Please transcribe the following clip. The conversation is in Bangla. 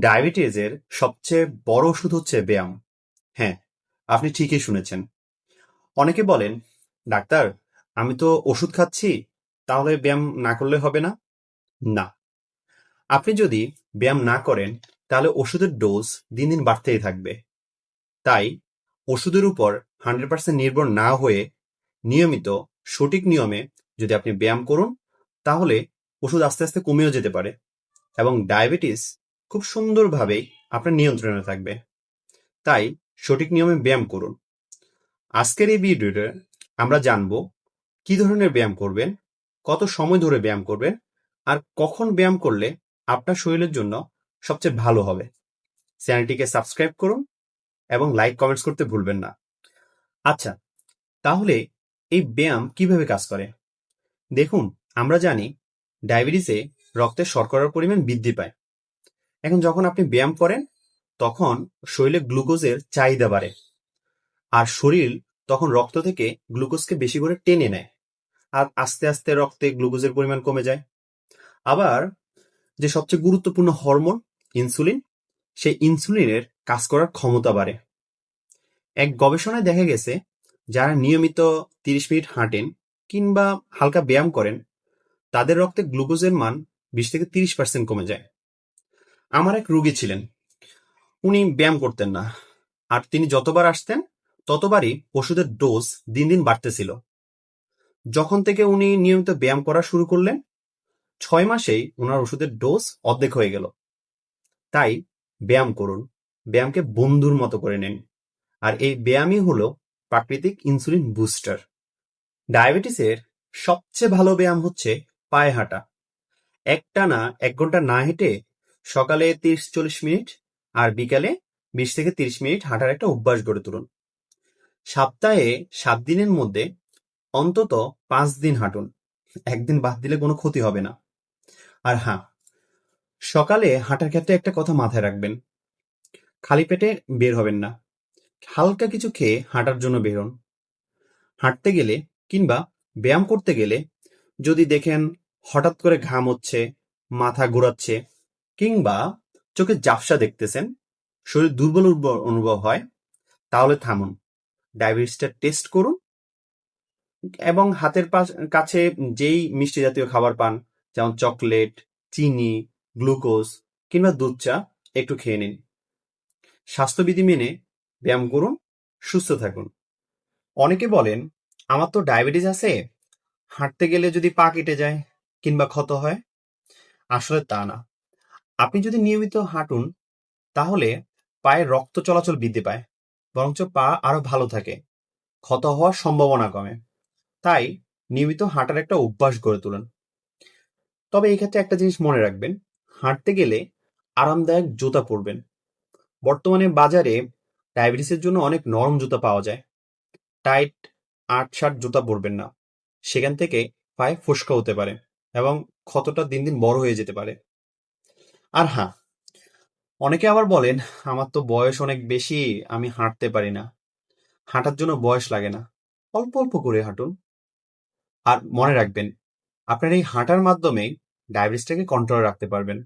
ডায়াবেটিসের সবচেয়ে বড় ওষুধ হচ্ছে ব্যায়াম। হ্যাঁ আপনি ঠিকই শুনেছেন। অনেকে বলেন, ডাক্তার, আমি তো ওষুধ খাচ্ছি, তাহলে ব্যায়াম না করলে হবে না? না। আপনি যদি ব্যায়াম না করেন, তাহলে ওষুধের ডোজ দিন দিন বাড়তেই থাকবে। তাই ওষুধের উপর হান্ড্রেড পার্সেন্ট নির্ভর না হয়ে নিয়মিত সঠিক নিয়মে যদি আপনি ব্যায়াম করুন, তাহলে ওষুধ আস্তে আস্তে কমেও যেতে পারে এবং ডায়াবেটিস খুব সুন্দরভাবেই আপনার নিয়ন্ত্রণে থাকবে। তাই সঠিক নিয়মে ব্যায়াম করুন। আজকের এই ভিডিওতে আমরা জানব কি ধরনের ব্যায়াম করবেন, কত সময় ধরে ব্যায়াম করবেন, আর কখন ব্যায়াম করলে আপনার শরীরের জন্য সবচেয়ে ভালো হবে। চ্যানেলটিকে সাবস্ক্রাইব করুন এবং লাইক কমেন্টস করতে ভুলবেন না। আচ্ছা তাহলে এই ব্যায়াম কীভাবে কাজ করে? দেখুন, আমরা জানি ডায়াবেটিসে রক্তে শর্করার পরিমাণ বৃদ্ধি পায়। এখন যখন আপনি ব্যায়াম করেন, তখন শরীরে গ্লুকোজের চাহিদা বাড়ে। আর শরীর তখন রক্ত থেকে গ্লুকোজকে বেশি করে টেনে নেয়। আর আস্তে আস্তে রক্তে গ্লুকোজের পরিমাণ কমে যায়। আবার যে সবচেয়ে গুরুত্বপূর্ণ হরমোন, ইনসুলিন, সেই ইনসুলিনের কাজ করার ক্ষমতা বাড়ে। এক গবেষণায় দেখা গেছে, যারা নিয়মিত তিরিশ মিনিট হাঁটেন কিংবা হালকা ব্যায়াম করেন, তাদের রক্তে গ্লুকোজের মান বিশ থেকে তিরিশ পার্সেন্ট কমে যায়। আমার এক রুগী ছিলেন। উনি ব্যায়াম করতেন না। আর তিনি যতবার আসতেন, ততবারই ওষুধের ডোজ দিন দিন বাড়তেছিল। যখন থেকে উনি নিয়মিত ব্যায়াম করা শুরু করলেন, ছয় মাসেই ওনার ওষুধের ডোজ অর্ধেক হয়ে গেল। তাই ব্যায়াম করুন, ব্যায়ামকে বন্ধুর মতো করে নিন। আর এই ব্যায়ামই হলো প্রাকৃতিক ইনসুলিন বুস্টার। ডায়াবেটিসের সবচেয়ে ভালো ব্যায়াম হচ্ছে পায়ে হাঁটা। একটানা এক ঘণ্টা না হেঁটে সকালে তিরিশ চল্লিশ মিনিট আর বিকালে বিশ থেকে তিরিশ মিনিট হাঁটার একটা অভ্যাস গড়ে তুলুন। সপ্তাহে সাত দিনের মধ্যে অন্তত পাঁচ দিন হাঁটুন। একদিন বাদ দিলে কোনো ক্ষতি হবে না। আর হ্যাঁ সকালে হাঁটার ক্ষেত্রে একটা কথা মাথায় রাখবেন। খালি পেটে বের হবেন না। হালকা কিছু খেয়ে হাঁটার জন্য বেরোন। হাঁটতে গেলে কিংবা ব্যায়াম করতে গেলে যদি দেখেন হঠাৎ করে ঘাম হচ্ছে, মাথা ঘোরাচ্ছে কিংবা চোখে জাফসা দেখতেছেন, শরীর দুর্বল অনুভব হয়, তাহলে থামুন। ডায়াবেটিসটা টেস্ট করুন এবং হাতের কাছে যেই মিষ্টি জাতীয় খাবার পান, যেমন চকলেট, চিনি, গ্লুকোজ কিংবা দুধ চা, একটু খেয়ে নিন। স্বাস্থ্যবিধি মেনে ব্যায়াম করুন, সুস্থ থাকুন। অনেকে বলেন, আমার তো ডায়াবেটিস আছে, হাঁটতে গেলে যদি পা কেটে যায় কিংবা ক্ষত হয়? আসলে তা না। আপনি যদি নিয়মিত হাঁটুন, তাহলে পায়ে রক্ত চলাচল বৃদ্ধি পায়, বরঞ্চ পা আরও ভালো থাকে, ক্ষত হওয়ার সম্ভাবনা কমে। তাই নিয়মিত হাঁটার একটা অভ্যাস গড়ে তুলুন। তবে এই ক্ষেত্রে একটা জিনিস মনে রাখবেন, হাঁটতে গেলে আরামদায়ক জুতা পরবেন। বর্তমানে বাজারে ডায়াবেটিসের জন্য অনেক নরম জুতা পাওয়া যায়। টাইট আট শার্ট জুতা পরবেন না, সেখান থেকে পায়ে ফোসকা হতে পারে এবং ক্ষতটা দিন দিন বড় হয়ে যেতে পারে। আর হ্যাঁ অনেকে আবার বলেন, আমার তো বয়স অনেক বেশি, আমি হাঁটতে পারি না। হাঁটার জন্য বয়স লাগে না। অল্প অল্প করে হাঁটুন। আর মনে রাখবেন, আপনার এই হাঁটার মাধ্যমে ডায়াবেটিসটাকে কন্ট্রোলে রাখতে পারবেন।